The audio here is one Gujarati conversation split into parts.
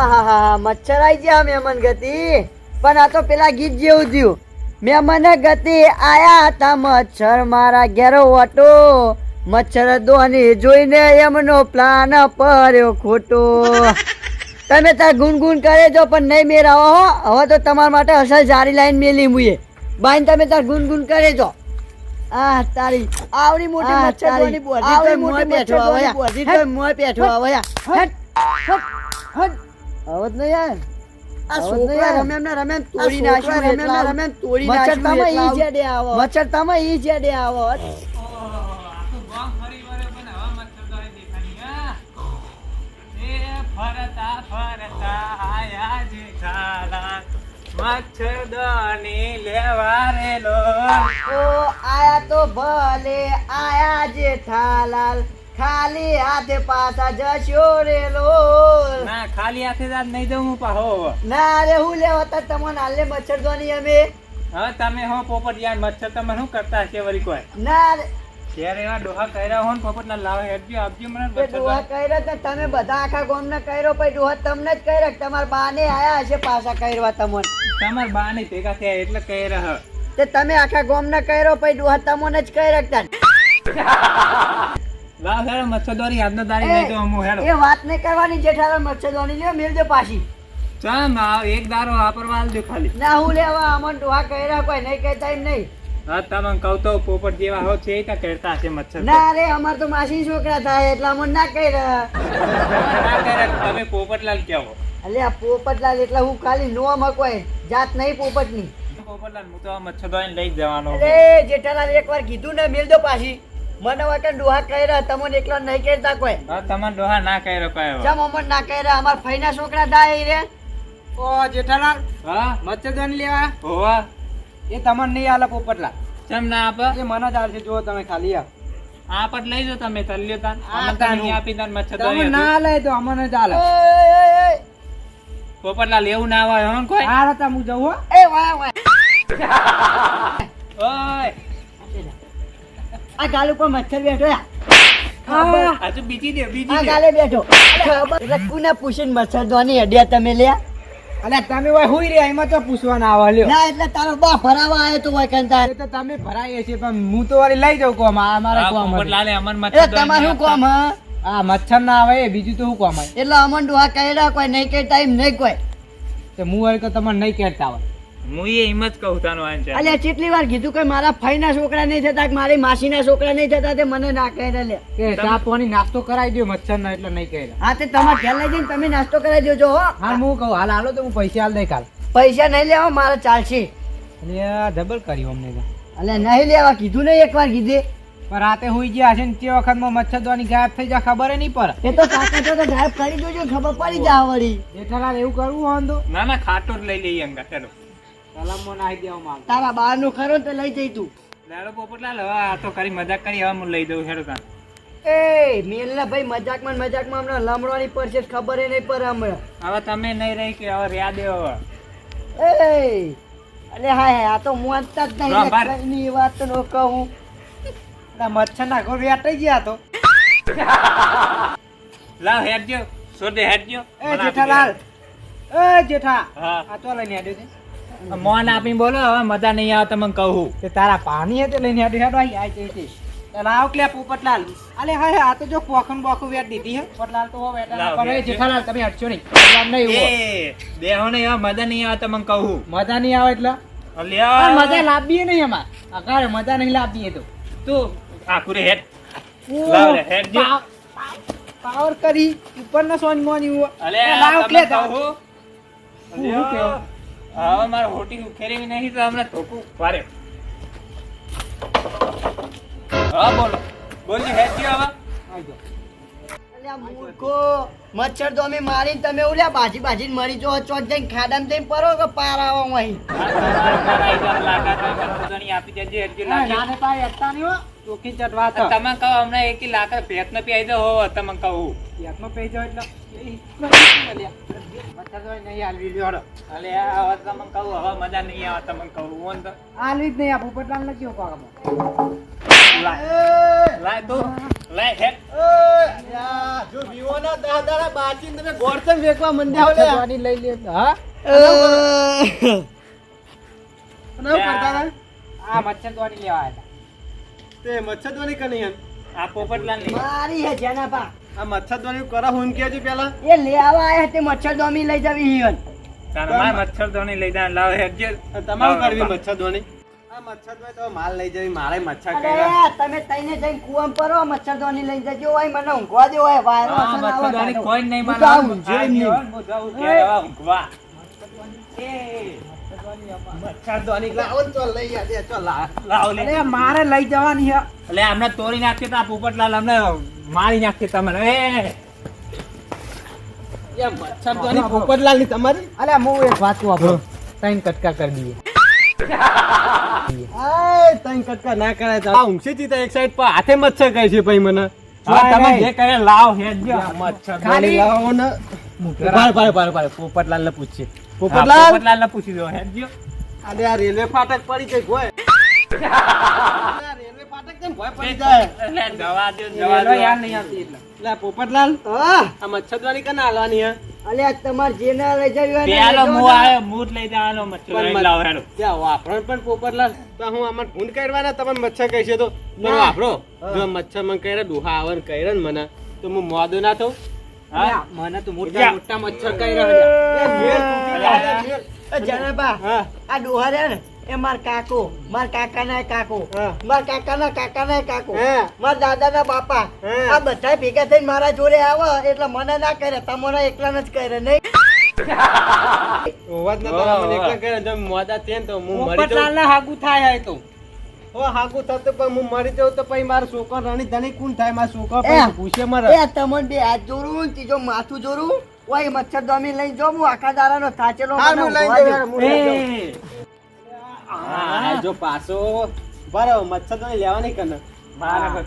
આહાહા, મચ્છર આવી ગયા મહેમાન ગતિ. પણ આ તો પેલા ગીત જેવું થયું. મહેમાન ગતિ આયા હતા મચ્છર મારા ઘેરો વટો. મચ્છર દોની જોઈને એમનો પ્લાન પડ્યો ખોટો. તમે તાર ગુનગુન કરે જો પણ નહીં મેરાવો હો. હવે તો તમારા માટે અસર જારી લાઈન મેલી મુએ બાઈન તમે તાર ગુનગુન કરે જો આ તારી આવડી મોટી મચ્છર દોની બોધી તો મોય બેઠો આવ્યા. તો મોય બેઠો આવ્યા હટ, હટ, હટ. જ નહીં યાર આ હવે જ નહીં છોકરા રમે એમને રમે તોડી નાખ્યું રમે એમને રમે તોડી નાખ્યું તમે ઈ જેડે આવો મચ્છર ઈ જેડે આવો આખું ગામ ફરી વળ્યો પણ હવે મચ્છરદાની દેખાણી, ફરતા ફરતા આયા જેઠાલાલ, મચ્છરદાની લેવા રેલો. ઓ આયા તો ભલે આયા જેઠાલાલ ખાલી હાથે પાછા જશો રે લોલ ના ખાલી હાથે જ નહીં દઉં હું પાહો ના અરે હું લેવા તા તમને હાલે મચ્છર ધોની અમે. હા તમે હો પોપટ યાર મચ્છર તમે શું કરતા હશે વળી કોઈ? ના રે, એવા ડોહા કર્યા હો ને પોપટ ના લાવે હેડજો આપજો મને ડોહા કર્યા તો તમે બધા આખા ગોમ ને કર્યો પછી ડોહા તમને જ કર્યા તમારા બાને આયા હશે પાછા કર્યા તમને? તમાર બાને ભેગા થયા એટલે કર્યા તે તમે આખા ગોમ ને કર્યો પછી ડોહા તમને જ કર્યો કે તાન. લાવ હેડો મચ્છરદારી આજનો તો હેડો એ વાત ને કરવાની જેઠાલાલ મચ્છર ધોની લ્યો મેલજો પાછી. ચાલ આ એક દારો વાપરવા આલજો ખાલી. ના હું લેવા અમન ડોહા કર્યા કોઈ નહીં કહેતા એમ નહીં. હા તમે કહું તો પોપટ જેવા હો છે ત્યાં કરતા હશે મચ્છર ના રે અમાર તો માસી છોકરા થાય એટલા અમને ના ના કરે, તમે પોપટલાલ કહેવો અલે આ પોપટલાલ એટલે હું ખાલી નો મકવાય જાત નહીં પોપટની. પોપટલાલ હું તો લઈ જવાનો અરે જેઠાલાલ એકવાર કીધું ને મેલ દો પાછી. મને વખત ડોહા કર્યા તમને એકલો નહીં કરતા કોઈ. હા તમારે ડોહા ના કહી રહ્યો કયો જમ અમર ના કર્યા? અમાર ફઈના છોકરા થાય રે. ઓ જેઠાલાલ હા? મચ્છરદાની લેવા? હોવા. એ તમને નહીં આલે પોપટલા. ચમ ના આપ? એ મને જ આલશે. જો તમે ખાલી આ. આપટ લઈ જાઓ તમે તલ્યો તાન. તાન નહીં આપી તાન તમે ના લઈ તો અમને જ આલે. લેવું ના આવે હો કોઈ? આ રતા હું જવું હો. એ વાહ વાય ઓય. આ ગાલ ઉપર મચ્છર બેઠો. બીજી દે આ બીજી ગાલે બેઠો. ખબર? પૂછીને મચ્છર ધોની હડ્યા તમે લ્યા. અલ્યા તમે હોય હુઈ રહ્યા એમાં તો પૂછવાના આવે લ્યો. ના એટલે તારો બા ફરાવા આવ્યો તો હોય તો તમે ભરાઈએ છે પણ હું તો વળી લઈ જાઉં કોમ આ મારા કોમ હતું. પોપટલાલે અમન તમારે શું કોમ હા? આ મચ્છર ના આવે એ બીજું તો શું કોમ એટલે અમન ડોહા કહેડા કોઈ નહીં કે ટાઈમ નહીં કોઈ. તો હું વાળી તો તમને નહીં કહેતા હોય. હું એ એમ જ કહું તાનો આન છે અલ્યા કેટલી વાર કીધું કે મારા ફઈના છોકરા નહીં થતા કે મારી માસીના છોકરા નહીં થતા તે મને ના કહે લે. કે ચા પાણી નાસ્તો કરાવી દો મચ્છર ના એટલે નહીં કહે હા તે તમારે ઘેર લઈ જઈને તમે નાસ્તો કરાવી દેજો હો. હા હું કહું હાલ હાલો તો હું પૈસા હાલ દઈ કાલ. પૈસા નહીં લેવા મારે ચાલશે. એટલે ડબલ કર્યું અમને અલ્યા નહીં લેવા કીધું નહીં એકવાર કીધે. પણ રાતે હુઈ ગયા છે ને તે વખતમાં મચ્છર દવાની ગાયબ થઈ જાય ખબર નહીં પડે. એ તો કાકા તો ગાયબ કરી દેજો ખબર પડી જા વળી. જેઠાલાલ એવું કરવું હોય તો? ના ના ખાટો જ લઈ લઈએ અંગા ચાલો. સલામો નાખી દેવા માંગ. તારા બહારનું ખરો તો લઈ જઈ તું. લાલો પોપટલાલ હવે આ તો કરી મજાક કરી હવે હું લઈ દઉં હેડો તા એ મેલના ભાઈ મજાકમાં મજાકમાં હમણાં લમડવાની પડશે ખબર નહીં પર હમણાં. હવે તમે નહીં રહી કે હવે રહ્યા દેવો હવે. એ અરે હા હા આ તો મોનતા જ નહીં. ને વાત તો ન કહું. મચ્છર ના ઘોર વેટાઈ ગયા તો. લાવ હેડજો સોદે હેડજો. એ જેઠાલાલ. એ જેઠા. હા. આ તો લઈને આડ્યો છે. મોન આપી બોલો હવે મજા નહીં આવે તમને કહું. કે તારા પાણી હે લઈને આડ્યો હેડો આઈ આઈ જઈ ચાલ ક્લે પોપટલાલ. અલે હા હા આ તો જો પોખન બોખું વેટ દીધી હે. પોપટલાલ તો હો વેટા પણ એ જેઠાલાલ તમે હટશો નહીં. પોપટલાલ નહીં. એ દેહો ને હવે મજા નહીં આવે તમને કહું. મજા નહીં આવે એટલે? અલ્યા મજા લાવીએ નહીં એમાં. અગારે મજા નહીં લાવીએ તો. તું આખુરે હેડ. લાવ રે, હેડ જે. પાવ- પાવ- પાવર કરી. ઉપર ના સોન મોની ઉવા. અલે લાવ ક્લે. કહું. હું કહું? હવે મારે હોટી ઉખેરી નહીં તો હમણાં ધોકું વારે હા બોલો બોલજી હેતી હવે મૂર્ખો મચ્છર તો અમે મારીને તમે ઉલ્યા બાજી બાજીને મરી જો ચોક જઈને ને જઈને પરો કે પાર આવો અહીં આપી દેજો ચોખ્ખી ચટવા તો. તમે કહો હમણાં એક લાકડ ભેટ ન પી દો હો તમે કહું. એકમાં પઈ જાઓ એટલે. મચ્છર આ આવે દહ દાડા લેવા તે મચ્છરદાની કની આ પોપટલાલની મારી હે જેનાબા આ મચ્છરદાની કરા હું કેજો પેલા? એ લેવા આયા તે મચ્છરદાની લઈ જવી હિયન તારા માય મચ્છરદાની લઈ જાય લાવ હેડજે આ તમારું કરવી મચ્છરધ્વની આ મચ્છરદાની તો માલ લઈ જવી મારે મચ્છર કર્યા. તમે તઈને જઈને કુવામ પરો મચ્છરધ્વની લઈ જજો. હોય મને ઊંઘવા દો હોય વાયરો અસર આવે કોઈ નહીં માનો. ઊંઘે નહીં. ઊંઘવા. મચ્છરદાની મારે લઈ જવાની એટલે અમને તોડી નાખશે તો પોપટલાલ અમને મારી નાખશે તમને એ. પોપટલાલની તમારી? અલે હું એક વાત વાપરો ત્રણ કટકા કરી દઈએ. આય કટકા ના કરાય તો. ઊંઘશે એક સાઈડ પર હાથે મચ્છર કહે છે ભાઈ મને. તમે. જે કરે લાવ ખાલી- લાવો ને. પોપટલાલ ને પૂછીએ. પોપટલાલ પોપટલાલ? ને પૂછી દો હેડજો અરે આ રેલવે ફાટક પડી જાય ભોય રેલવે ફાટક કેમ ભોય પડી જાય? એટલે જવા દો જવા દો યાર નહીં આવતી એટલે. એટલે પોપટલાલ આ મચ્છરદાની કને હાલવાની હે? અલ્યા તમારે જે ના લઈ જવી ને પેલો લઈ મુ જજો મૂત લઈ જવાનો મચ્છર પણ લાવ હેડો. ત્યાં વાપરણ પણ પોપટલાલ તો હું આમાં ભૂંડ કરવાના તમને મચ્છર કહે છે તો પણ ના. વાપરો જો મચ્છર મને કહે ડુહા આવે ને કહે મને તો હું મોદો ના થઉં? મને તો મોટા મોટા મચ્છર કઈ રહ્યા જનાબા આ ડોહા રહ્યા ને એ માર કાકો માર કાકા ના કાકો માર કાકા ના કાકા ના કાકો માર દાદા ના બાપા આ બધા ભેગા થઈને મારા જોડે આવે એટલે મને ના કરે તમને એકલા જ કરે નહીં? હોવા ના નતા મને એકલા કરે જો મોદા તેન ને તો હું મરી જાઉં. ના હાગુ થાય હે તો. હો હાગું થતું પણ હું મરી જાઉં તો પછી મારો છોકરો રાણી ધણી કોણ થાય? મારા છોકરો પૂછે મારે. એ તમને બે હાથ જોડું ત્રીજો માથું જોરું ઓય મચ્છર દોમી લઈ જો હું આખા દાડાનો થાચેલો મને લઈ ઊંઘવા જાઉં, દો. હાલ હું લઈ જાઉં. એ, હા, જો પાછો. બરાબર મચ્છર તો લેવાની કને મારા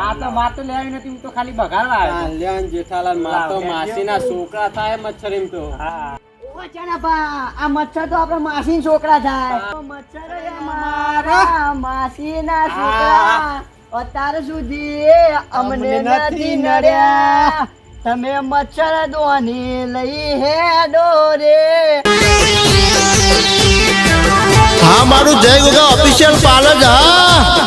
આ તો માર તો લેવી નથી હું તો ખાલી બગાડવા આવ્યો. હતો. જેઠાલાલ માતો માસીના છોકરા થાય મચ્છર એમ તો. હા. ઓ આ મચ્છર તો આપણા માસીના છોકરા થાય. તો મચ્છર એ મારા. માસીના છોકરા. અત્યાર સુધી અમને નથી નડ્યા. તમે મચ્છર દોની લઈ હેડો રે હા મારું જય ગોગા ઓફિશિયલ પાર્લર હા.